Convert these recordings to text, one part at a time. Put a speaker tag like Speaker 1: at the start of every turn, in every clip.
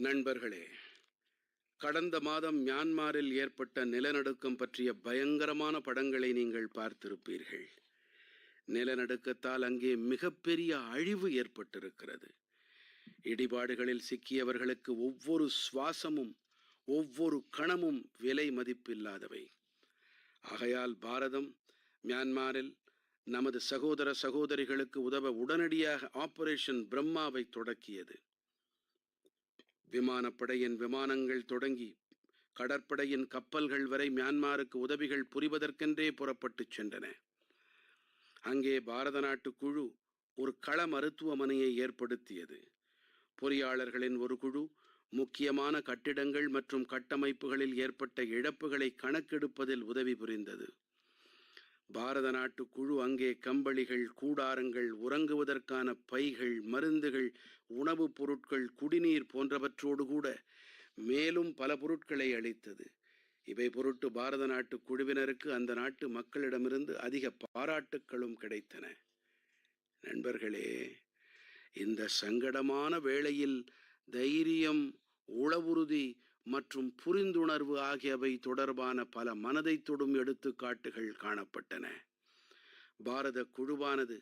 Speaker 1: நண்பர்களே கடந்த மாதம் மியான்மாரில் ஏற்பட்ட நிலநடுக்கம் பற்றிய பயங்கரமான படங்களை நீங்கள் பார்த்திருப்பீர்கள். நிலநடுக்கத்தால் அங்கே மிகப்பெரிய அழிவு ஏற்பட்டிருக்கிறது. இடிபாடுகளில் சிக்கியவர்களுக்கு ஒவ்வொரு சுவாசமும் ஒவ்வொரு கணமும் விலை மதிப்பில்லாதவை. ஆகையால் பாரதம் மியான்மாரில் நமது சகோதர சகோதரிகளுக்கு உதவ உடனடியாக ஆபரேஷன் பிரம்மாவை தொடக்கியது. விமானப்படையின் விமானங்கள் தொடங்கி கடற்படையின் கப்பல்கள் வரை மியான்மாருக்கு உதவிகள் புரிவதற்கென்றே புறப்பட்டுச் சென்றன. அங்கே பாரத நாட்டு குழு ஒரு கள மருத்துவமனையை ஏற்படுத்தியது. பொறியாளர்களின் ஒரு குழு முக்கியமான கட்டிடங்கள் மற்றும் கட்டமைப்புகளில் ஏற்பட்ட இழப்புகளை கணக்கெடுப்பதில் உதவி புரிந்தது. பாரத நாட்டு குழு அங்கே கம்பளிகள் கூடாரங்கள் உறங்குவதற்கான பைகள் மருந்துகள் உணவுப் பொருட்கள் குடிநீர் போன்றவற்றோடு கூட மேலும் பல பொருட்களை அளித்தது. இவை பொருட்டு பாரத நாட்டு குழுவினருக்கு அந்த நாட்டு மக்களிடமிருந்து அதிக பாராட்டுக்களும் கிடைத்தன. நண்பர்களே இந்த சங்கடமான வேளையில் தைரியம் உளவுறுதி மற்றும் புரிந்துணர்வு ஆகியவை தொடர்பான பல மனதை தொடும் எடுத்துக்காட்டுகள் காணப்பட்டன. பாரத குழுவானது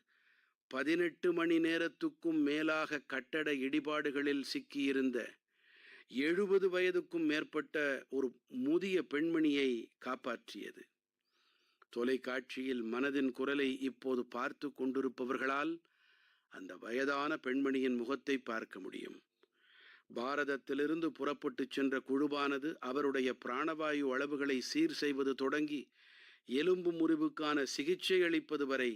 Speaker 1: பதினெட்டு மணி நேரத்துக்கும் மேலாக கட்டட இடிபாடுகளில் சிக்கியிருந்த எழுபது வயதுக்கும் மேற்பட்ட ஒரு முதிய பெண்மணியை காப்பாற்றியது. தொலைக்காட்சியில் மனதின் குரலை இப்போது பார்த்து கொண்டிருப்பவர்களால் அந்த வயதான பெண்மணியின் முகத்தை பார்க்க முடியும். பாரதத்திலிருந்து புறப்பட்டுச் சென்ற குழுவானது அவருடைய பிராணவாயு அளவுகளை சீர் செய்வது தொடங்கி எலும்பு முறிவுக்கான சிகிச்சை அளிப்பது வரை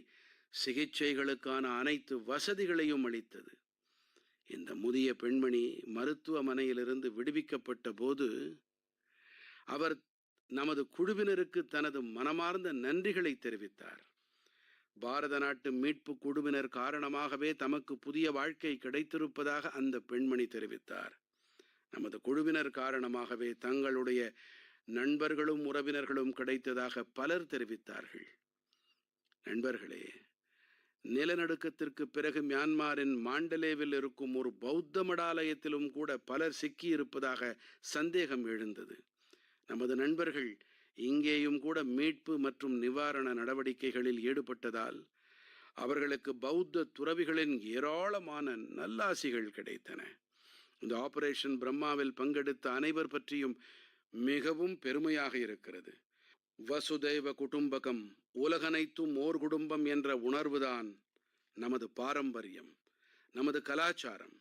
Speaker 1: சிகிச்சைகளுக்கான அனைத்து வசதிகளையும் அளித்தது. இந்த முதிய பெண்மணி மருத்துவமனையிலிருந்து விடுவிக்கப்பட்ட போது அவர் நமது குழுவினருக்கு தனது மனமார்ந்த நன்றிகளை தெரிவித்தார். பாரத நாட்டு மீட்பு குழுவினர் காரணமாகவே தமக்கு புதிய வாழ்க்கை கிடைத்திருப்பதாக அந்த பெண்மணி தெரிவித்தார். நமது குழுவினர் காரணமாகவே தங்களுடைய நண்பர்களும் உறவினர்களும் கிடைத்ததாக பலர் தெரிவித்தார்கள். நண்பர்களே நிலநடுக்கத்திற்கு பிறகு மியான்மாரின் மாண்டலேவில் இருக்கும் ஒரு பௌத்த மடாலயத்திலும் கூட பலர் சிக்கியிருப்பதாக சந்தேகம் எழுந்தது. நமது நண்பர்கள் இங்கேயும் கூட மீட்பு மற்றும் நிவாரண நடவடிக்கைகளில் ஈடுபட்டதால் அவர்களுக்கு பௌத்த துறவிகளின் ஏராளமான நல்லாசிகள் கிடைத்தன. இந்த ஆபரேஷன் பிரம்மாவில் பங்கெடுத்த அனைவர் பற்றியும் மிகவும் பெருமையாக இருக்கிறது. வசுதெய்வ குடும்பகம் உலகனைத்தும் ஓர் குடும்பம் என்ற உணர்வுதான் நமது பாரம்பரியம் நமது கலாச்சாரம்.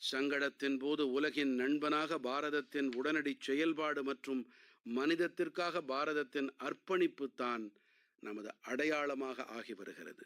Speaker 1: சங்கடத்தின் போது உலகின் நண்பனாக பாரதத்தின் உடனடி செயல்பாடு மற்றும் மனிதத்திற்காக பாரதத்தின் அர்ப்பணிப்பு தான் நமது அடையாளமாக ஆகி வருகிறது.